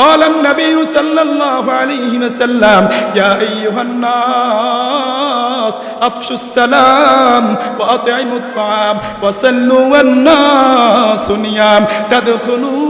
قال النبي صلى الله عليه وسلم يا أيها الناس أفشوا السلام وأطعموا الطعام وصلوا والناس نيام. تدخلون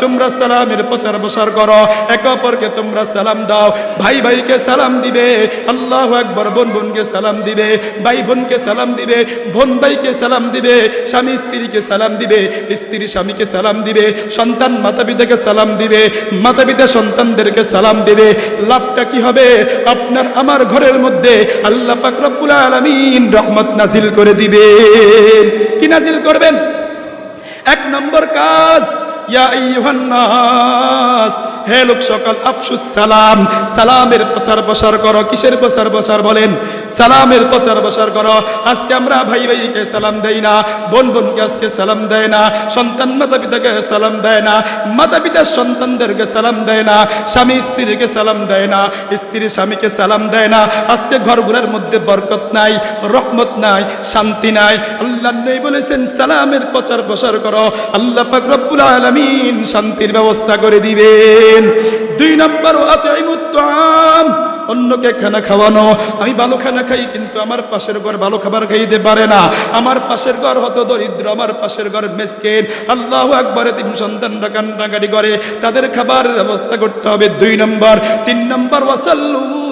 তোমরা করো সালামের প্রচার প্রসার করো, এক অপরকে তোমরা সালাম দাও, ভাই ভাইকে সালাম দিবে, আল্লাহ একবার বোন বোনকে সালাম দিবে, ভাই বোনকে সালাম দিবে, বোন ভাইকে সালাম দিবে, স্বামী স্ত্রীকে সালাম দিবে, স্ত্রী স্বামীকে সালাম দিবে, সন্তান মাতা পিতাকে সালাম দিবে মাতা পিতা সন্তানদেরকে সালাম দিবে। লাভটা কি হবে? আপনার আমার ঘরের মধ্যে আল্লাহ পাক রব্বুল আলামিন রহমত নাজিল করে দিবেন। কি নাজিল করবেন? এক নম্বর কাজ হে লোক সকল, আফসুস সালাম। সালামের প্রচার প্রসার করো, কিসের প্রচার প্রসার বলেন? সালামের প্রচার প্রসার করো। আজকে আমরা ভাই ভাইকে সালাম দেই না, বোন বোনকে আজকে সালাম দেয় না, সন্তান মাতা পিতাকে সালাম দেয় না মাতা পিতার সন্তানদেরকে সালাম দেয় না, স্বামী স্ত্রীকে সালাম দেয় না, স্ত্রী স্বামীকে সালাম দেয় না। আজকে ঘরগুলোর মধ্যে বরকত নাই, রহমত নাই, শান্তি নাই। আল্লাহ নেই বলেছেন, সালামের প্রচার প্রসার করো। আল্লাহ পাক আলামিন শান্তির ব্যবস্থা করে দিবেন। দুই নম্বর আতাইমুত তাম অন্যকে খানা খাওয়ানো। আমি ভালো খানা খাই, কিন্তু আমার পাশের ঘর ভালো খাবার খাইতে পারে না। আমার পাশের ঘর হত দরিদ্র, আমার পাশের ঘর মেসকেন। আল্লাহ একবারে তিন সন্তানরা কান্নাকাটি করে। তাদের খাবার ব্যবস্থা করতে হবে দুই নম্বর। তিন নম্বর, ওয়াসাল্লু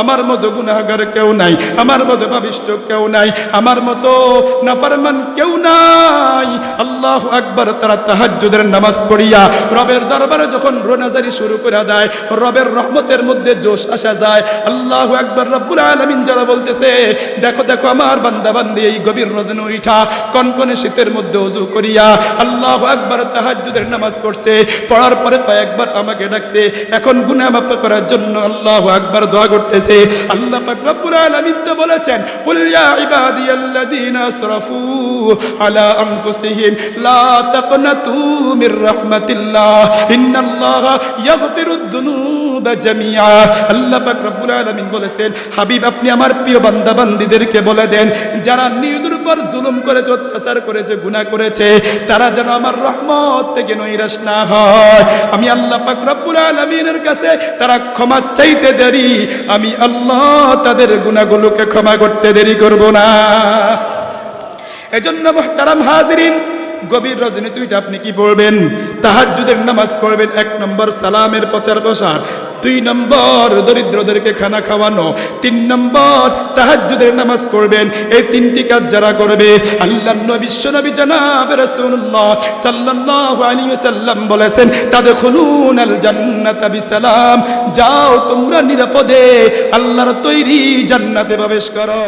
আমার মতো গুনাহগার কেউ নাই, আমার মতো পাবিষ্ট কেউ নাই, আমার মতো নাফরমান কেউ নাই। আল্লাহ আকবার তারা তাহাজ্জুদের নামাজ পড়িয়া রবের দরবারে যখন রোনাজারি শুরু করে দেয়, রবের রহমতের মধ্যে জোশ আসা যায়। আল্লাহ আকবার রব্বুল আলামিন যারা বলতেছে, দেখো দেখো আমার বান্দা বান্দি এই গভীর রজনী উঠা কনকনে শীতের মধ্যে ওযু করিয়া আল্লাহ আকবার তাহাজ্জুদের নামাজ পড়ছে, পড়ার পরে তো একবার আমাকে ডাকছে, এখন গুনাহ মাফ করার জন্য আল্লাহ আকবার দোয়া করতেছে। আল্লাহ পাক রব্বুল আলামিন তো বলেছেন, কুল ইয়া ইবাদিয়াল্লাযীনা আসরাফু আলা আনফুসিহিম, লা তাকনাতু মির রাহমাতিল্লাহ, ইন্নাল্লাহা ইয়াগফিরুদ দুনুবা জামিআ। আল্লাহ পাক রব্বুল আলামিন বলেছেন, হাবিব, আপনি আমার প্রিয় বান্দা বান্দীদেরকে বলে দেন, যারা নিজেদের উপর জুলুম করেছে, অত্যাচার করেছে, গুনাহ করেছে, তারা যেন আমার রহমত থেকে নৈরাশ না হয়। আমি আল্লাহ পাক রব্বুল আলামিনের কাছে তারা ক্ষমা চাইতে দেরি আমি আল্লাহ তাদের গুণাগুলোকে ক্ষমা করতে দেরি করব না। এজন্য মোহতারাম হাজরিন, গভীর রজনী তুইটা আপনি কি পড়বেন? তাহাজ্জুদের নামাজ পড়বেন, এক নম্বর সালামের প্রচার প্রসার। দুই নম্বর দরিদ্রদেরকে খানা খাওয়ানো, তিন নম্বর তাহাজ্জুদের নামাজ পড়বেন, এই তিনটি কাজ যারা করবে আল্লাহ নবী, বিশ্বনবী জানাব রাসূলুল্লাহ সাল্লাল্লাহু আলাইহি বলেছেন তাদখুলুন আল জান্নাতা বিসালাম যাও তোমরা নিরাপদে, আল্লাহর তৈরি জান্নাতে প্রবেশ করো।